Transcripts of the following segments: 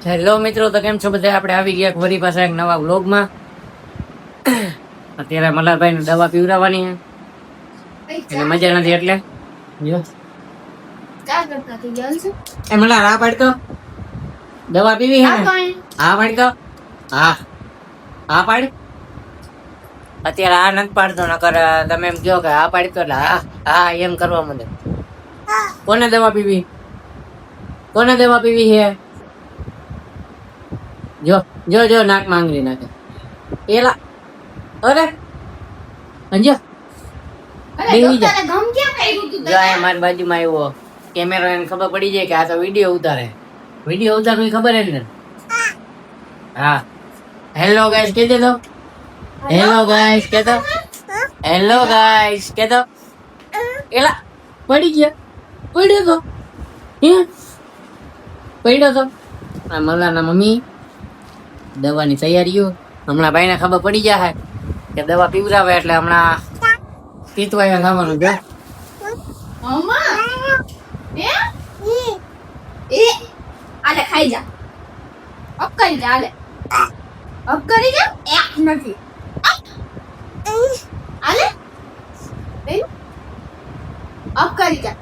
Hello મિત્રો તો કેમ છો બધા? આપણે આવી ગયા ફરી પાછા એક નવા વ્લોગમાં અત્યારે મલ્હારભાઈને દવા પીવડાવવાની છે. એને મજા નથી એટલે. એ મલ્હાર આ પાડતો. દવા પીવી હે હા પાડતો. હા. હા પાડ. અત્યારે આ નથી પાડતો નકર તમે એમ કહો કે આ પાડતો એટલે હા હા એમ કરવા મને કોને દવા પીવી? કોને દવા પીવી છે? જો જો જો નાક માંગરી નાખે. એલા અરે અંજો જા. જો મારી બાજુમાં આવ્યો. કેમેરા એને ખબર પડી જાય કે આ તો વીડિયો ઉતારે. વીડિયો ઉતારવી ખબર હે ને હા. હેલો ગાઈસ કે દે હેલો ગાઈસ કે તો હેલો ગાઈસ કે તો એલા પડી ગયા. પડ્યો તો? હે? પડ્યો તો? આ મલાના મમ્મી? દવાની તૈયારીઓ. હમણાં ભાઈને ખબર પડી જાય કે દવા પીવડાવે એટલે હમણાં પીતવાય ખાવાનું છે નથી. આલે. જા.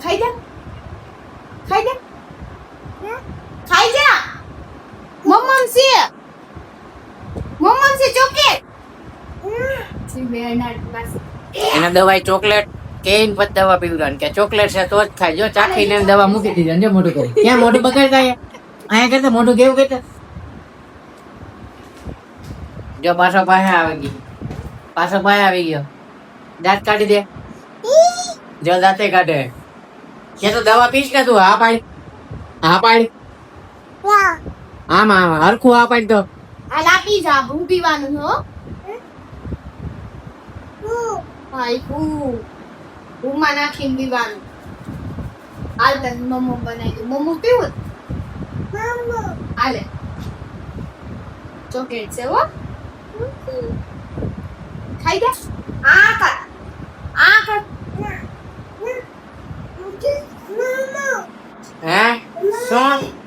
ખાઈ જા ખાઈ જા ખાઈ જા મમ્મમ સે મમ્મમ સે ચોકે સી બેનાડ બસ એને દવાઈ ચોકલેટ કેન પછી દવા પીવડાવવાની કે ચોકલેટ છે તો જ ખાય. જો ચાખીને એને દવા મૂકી દીધી અને જો મોઢું કરી. ક્યાં મોઢું બગાડતા અહીંયા? અહીંયા કરતા મોઢું કેવું કરતા જો પાછો પાસે આવી ગયો. પાછો પાસે આવી ગયો. દાંત કાઢી દે. જો દાંતે કાઢે. કે તો દવા પીશ કે તું? હા પાડી. હા પાડી. આમ આમ હરખું આપાય તો. આ લાપી જા હું પીવાનું હો. ભાઈ હું. હું માં નાખીને પીવાનું. હાલ તને મમ્મો બનાવી દઉં. મમ્મો પીવું હાલે. ચોકલેટ છે હો. ખાઈ દે આ કર. આ કર. હે? શું?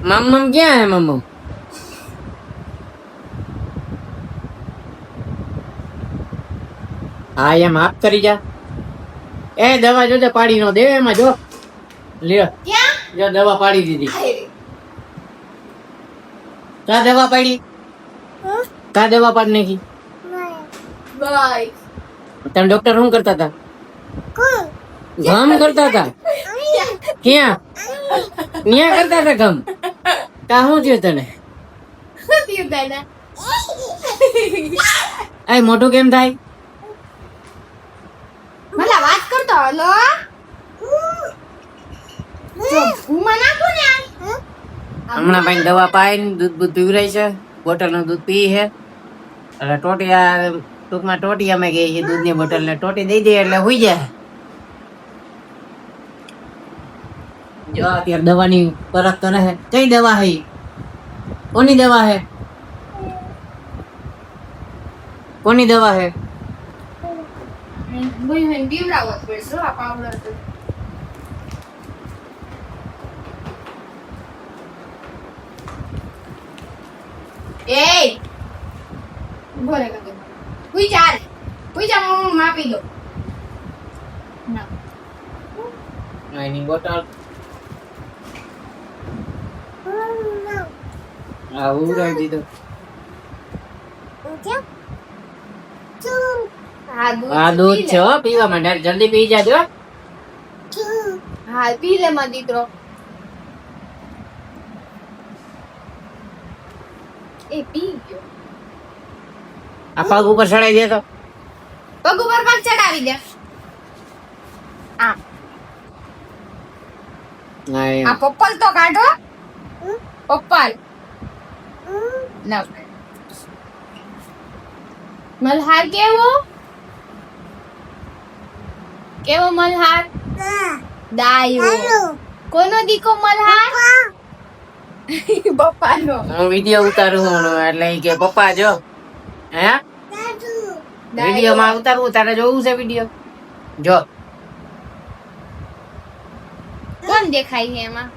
મમ્મમ ક્યાં હે મમ્મમ હા એમ આપ કરી જા એ દવા જોજે પાડી નો દે એમાં જો લ્યો ક્યાં જો દવા પાડી દીધી ખાઈ રે. કા દવા પાડી કા દવા પાડી નાખી બાય તમે ડોક્ટર શું કરતા હતા ગમ કરતા હતા ક્યાં ક્યાં કરતા હતા ગમ કા શું થયું તને શું થયું તને આ મોટું કેમ થાય મને વાત કરતો હલો જો ભૂમાં નાખો ને આ. હમણાં ભાઈ દવા પાઈને દૂધ બૂધ પીવરાય છે બોટલનું દૂધ પી છે એટલે ટોટિયા ટૂંકમાં ટોટિયામાં ગઈ છે દૂધની બોટલ ને ટોટી દઈ દે એટલે હુઈ જાય જો અત્યારે દવાની પરખ તો રહે કઈ દવા હે કોની દવા હે? કોની દવા હે? માપી દો એની જ પડશે હો આ પાવડર તો. એય! ઊભો રહે કાકા. હુઈ જા રે. હુઈ જા, હું માપી દઉં. ના. એની બોટલ હા ઉડાવી દીધો. હા, દૂધ આ તો દૂધ પી છે? હો પીવા માટે જલ્દી પી જાજો. હા પી લે મારો દીકરો. એ પી ગયો. આ પગ ઉપર ચડાઈ દે તો પગ ઉપર પગ ચડાવી દે. આ. હા આ પપ્પલ તો કાઢો. પપ્પલ. ના મલ્હાર કેવો કેવો મલ્હાર ડાયો કોનો દીકો મલ્હાર પપ્પાનો હું વીડિયો ઉતારું હું એટલે કે પપ્પા જો. હે? વીડિયો માં ઉતારવું તારે જોવું છે વીડિયો જો. કોણ દેખાય છે એમાં?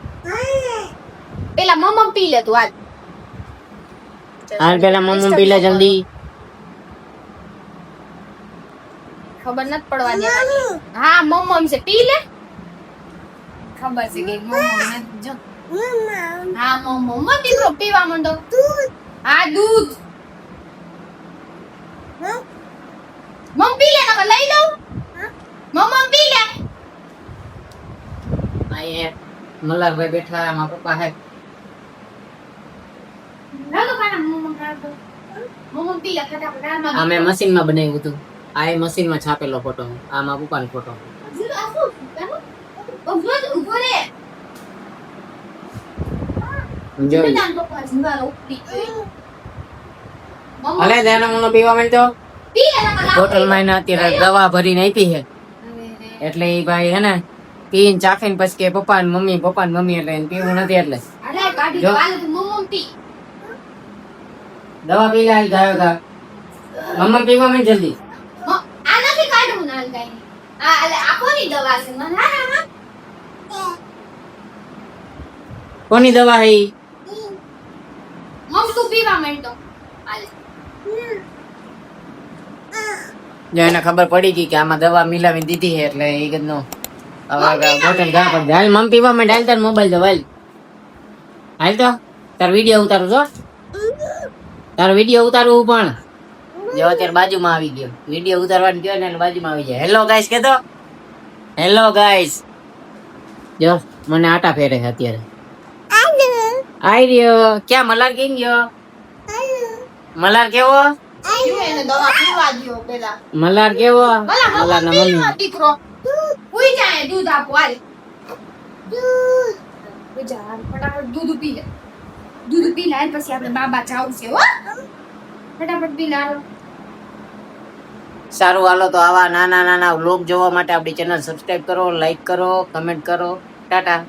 પેલા મમ્મ પી લે તું હાલ. હાલ પેલા મમ્મી પી લે જલ્દી ખબર નથી પડવા દેવાની હા મમ્મ છે પી લે ખબર છે કે મમ્મ નથી જો હા મમ્મ દીકરો પીવા માંડો હા દૂધ મમ્મ પી લે નકર લઈ લઉં મમ્મ પી લે અહીંયા મલ્હારભાઈ બેઠા એમાં પપ્પા હે લાલો કાના ફટાફટ આ મેં બનાવ્યું હતું. આ એ મશીનમાં છાપેલો ફોટો ફોટો આ રે. પપ્પા મમ્મ. અલે તેનો મને પીવા માંડતો. પી લે નકર લાવ. બોટલમાં એને અત્યારે દવા ભરીને આપી છે. એટલે એ ભાઈ હે ને પીને ચાખીને પછી કે પપ્પા ને મમ્મી પપ્પા ને મમ્મી એટલે પીવું નથી એટલે. જો. તું દવા પી લે ગાયો કા મમ્મી પીવા માંડ જલ્દી. આ નથી કાઢું નાલ કઈ આ એટલે આંખોની દવા છે મને હા હા કોની દવા હે મમ તું પીવા માંડતો હાલ. જો એને ખબર પડી ગઈ કે આમાં દવા મિલાવી દીધી છે એટલે એ કદનો હવે બોટલ ગા પર હાલ મમ પીવા માંડ હાલ તાર મોબાઈલ દો હાલ. હાલ તો તાર વીડિયો ઉતારું છો તાર વીડિયો ઉતારવું પણ. જો અત્યારે બાજુમાં આવી ગયો. વીડિયો ઉતારવાનું કહો ને બાજુમાં આવી જાય. હેલો ગાઈસ કેતો? હેલો ગાઈસ જો મને આટા ફેરે છે અત્યારે. આઈ રહ્યો. ક્યાં મલાર કેમ ગયો? મલાર કેવો? જો એને દવા પીવા દ્યો પેલા. મલાર કેવો? મલાર ના મમ્મી. દીકરો. ઉઈ જાય દૂધ આપો હાલ. દૂધ. ઉઈ જા ફટાફટ દૂધ પી લે. દૂધ પી લે, પછી આપણે બાબા જાવ છે હો. ફટાફટ પી લાવો સારું, હાલો, તો આવા નાના નાના વ્લોગ જોવા માટે આપણી ચેનલ સબસ્ક્રાઇબ કરો લાઈક કરો કમેન્ટ કરો. ટાટા.